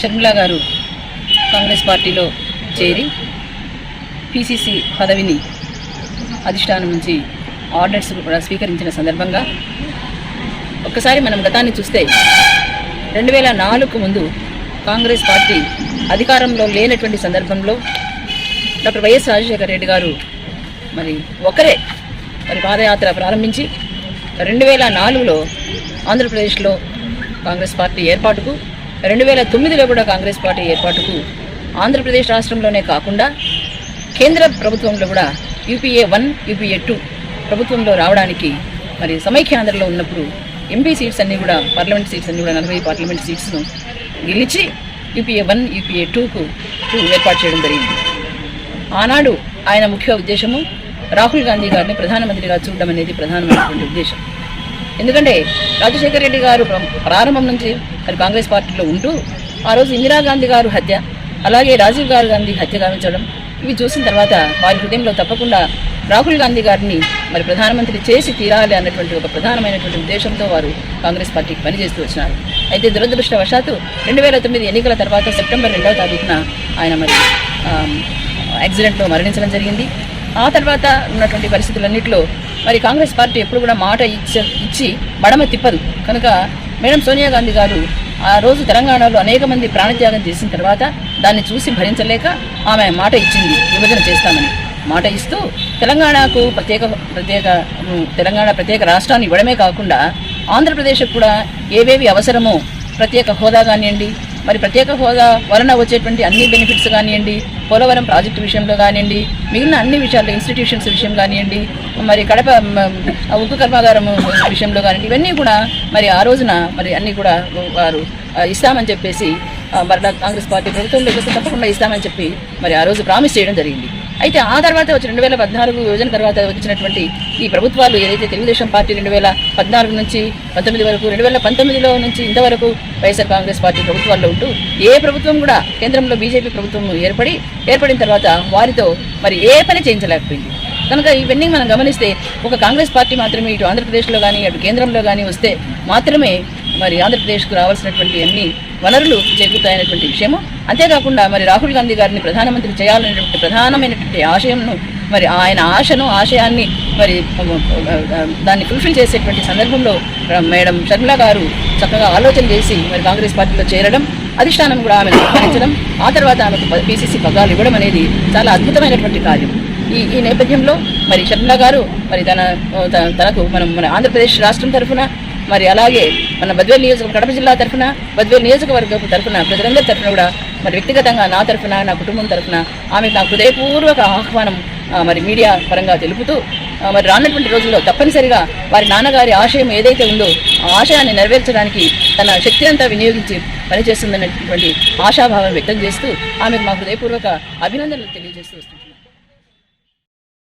షర్మిల గారు కాంగ్రెస్ పార్టీలో చేరి పిసిసి పదవిని అధిష్టానం నుంచి ఆర్డర్స్ కూడా స్వీకరించిన సందర్భంగా ఒక్కసారి మనం గతాన్ని చూస్తే రెండు వేల నాలుగు ముందు కాంగ్రెస్ పార్టీ అధికారంలో లేనటువంటి సందర్భంలో డాక్టర్ వైఎస్ రాజశేఖర రెడ్డి గారు మరి ఒకరే మరి పాదయాత్ర ప్రారంభించి రెండు వేల నాలుగులో ఆంధ్రప్రదేశ్లో కాంగ్రెస్ పార్టీ ఏర్పాటుకు రెండు వేల తొమ్మిదిలో కూడా కాంగ్రెస్ పార్టీ ఏర్పాటుకు ఆంధ్రప్రదేశ్ రాష్ట్రంలోనే కాకుండా కేంద్ర ప్రభుత్వంలో కూడా యూపీఏ వన్ యూపీఏ టూ ప్రభుత్వంలో రావడానికి మరి సమైక్యాంధ్రలో ఉన్నప్పుడు ఎంపీ సీట్స్ అన్నీ కూడా పార్లమెంట్ సీట్స్ అన్నీ కూడా నలభై పార్లమెంట్ సీట్స్ను గెలిచి యూపీఏ వన్ యూపీఏ టూకు టూ ఏర్పాటు చేయడం జరిగింది. ఆనాడు ఆయన ముఖ్య ఉద్దేశము రాహుల్ గాంధీ గారిని ప్రధానమంత్రిగా చూడడం అనేది ప్రధానమైనటువంటి ఉద్దేశం. ఎందుకంటే రాజశేఖర రెడ్డి గారు ప్రారంభం నుంచి మరి కాంగ్రెస్ పార్టీలో ఉంటూ ఆ రోజు ఇందిరాగాంధీ గారు హత్య అలాగే రాజీవ్ గాంధీ హత్య గావించడం ఇవి చూసిన తర్వాత వారి హృదయంలో తప్పకుండా రాహుల్ గాంధీ గారిని మరి ప్రధానమంత్రి చేసి తీరాలి అన్నటువంటి ఒక ప్రధానమైనటువంటి ఉద్దేశంతో వారు కాంగ్రెస్ పార్టీకి పనిచేస్తూ వచ్చినారు. అయితే దురదృష్టవశాత్తు రెండు వేల తొమ్మిది ఎన్నికల తర్వాత సెప్టెంబర్ రెండవ తారీఖున ఆయన మరి యాక్సిడెంట్లో మరణించడం జరిగింది. ఆ తర్వాత ఉన్నటువంటి పరిస్థితులన్నింటిలో మరి కాంగ్రెస్ పార్టీ ఎప్పుడు కూడా మాట ఇచ్చ ఇచ్చి మడమ తిప్పదు. కనుక మేడం సోనియా గాంధీ గారు ఆ రోజు తెలంగాణలో అనేక మంది ప్రాణత్యాగం చేసిన తర్వాత దాన్ని చూసి భరించలేక ఆమె మాట ఇచ్చింది. విభజన చేస్తామని మాట ఇస్తూ తెలంగాణకు ప్రత్యేక ప్రత్యేక తెలంగాణ ప్రత్యేక రాష్ట్రాన్ని ఇవ్వడమే కాకుండా ఆంధ్రప్రదేశ్కు కూడా ఏవేవి అవసరమో ప్రత్యేక హోదా కానివ్వండి మరి ప్రత్యేక హోదా వలన వచ్చేటువంటి అన్ని బెనిఫిట్స్ కానివ్వండి పోలవరం ప్రాజెక్టు విషయంలో కానివ్వండి మిగిలిన అన్ని విషయాల్లో ఇన్స్టిట్యూషన్స్ విషయం కానివ్వండి మరి కడప ఉక్కు కర్మాగారం విషయంలో కానివ్వండి ఇవన్నీ కూడా మరి ఆ రోజున మరి అన్నీ కూడా వారు ఇస్తామని చెప్పేసి మరలా కాంగ్రెస్ పార్టీ ప్రభుత్వం తప్పకుండా ఇస్తామని చెప్పి మరి ఆ రోజు ప్రామిస్ చేయడం జరిగింది. అయితే ఆ తర్వాత వచ్చి రెండు వేల పద్నాలుగు యోజన తర్వాత వచ్చినటువంటి ఈ ప్రభుత్వాలు ఏదైతే తెలుగుదేశం పార్టీ రెండు వేల పద్నాలుగు నుంచి పంతొమ్మిది వరకు రెండు వేల పంతొమ్మిదిలో నుంచి ఇంతవరకు వైఎస్ఆర్ కాంగ్రెస్ పార్టీ ప్రభుత్వాల్లో ఉంటూ ఏ ప్రభుత్వం కూడా కేంద్రంలో బీజేపీ ప్రభుత్వం ఏర్పడి ఏర్పడిన తర్వాత వారితో మరి ఏ పని చేయించలేకపోయింది. కనుక ఇవన్నీ మనం గమనిస్తే ఒక కాంగ్రెస్ పార్టీ మాత్రమే ఇటు ఆంధ్రప్రదేశ్లో కానీ అటు కేంద్రంలో కానీ వస్తే మాత్రమే మరి ఆంధ్రప్రదేశ్కు రావాల్సినటువంటి అన్ని వనరులు చేకూరుతాయనేటువంటి విషయము అంతేకాకుండా మరి రాహుల్ గాంధీ గారిని ప్రధానమంత్రి చేయాలనేటువంటి ప్రధానమైనటువంటి ఆశయంను మరి ఆయన ఆశను ఆశయాన్ని మరి దాన్ని ఫుల్ఫిల్ చేసేటువంటి సందర్భంలో మేడం షర్మిల గారు చక్కగా ఆలోచన చేసి మరి కాంగ్రెస్ పార్టీలో చేరడం అధిష్టానం కూడా ఆమెను ఆహ్వానించడం ఆ తర్వాత ఆమెకు పీసీసీ పగ్గాలు ఇవ్వడం అనేది చాలా అద్భుతమైనటువంటి కార్యం. ఈ ఈ నేపథ్యంలో మరి షర్మిల గారు మరి తన తనకు మనం మన ఆంధ్రప్రదేశ్ రాష్ట్రం తరఫున మరి అలాగే మన బద్వేల్ నియోజకవర్గం కడప జిల్లా తరఫున బద్వేల్ నియోజకవర్గం తరఫున ప్రజలందరి తరఫున కూడా మరి వ్యక్తిగతంగా నా తరఫున నా కుటుంబం తరఫున ఆమెకు నా హృదయపూర్వక ఆహ్వానం మరి మీడియా పరంగా తెలుపుతూ మరి రానటువంటి రోజుల్లో తప్పనిసరిగా వారి నాన్నగారి ఆశయం ఏదైతే ఉందో ఆ ఆశయాన్ని నెరవేర్చడానికి తన శక్తి అంతా వినియోగించి పనిచేస్తుందనేటువంటి ఆశాభావం వ్యక్తం చేస్తూ ఆమెకు మా హృదయపూర్వక అభినందనలు తెలియజేస్తూ వస్తుంది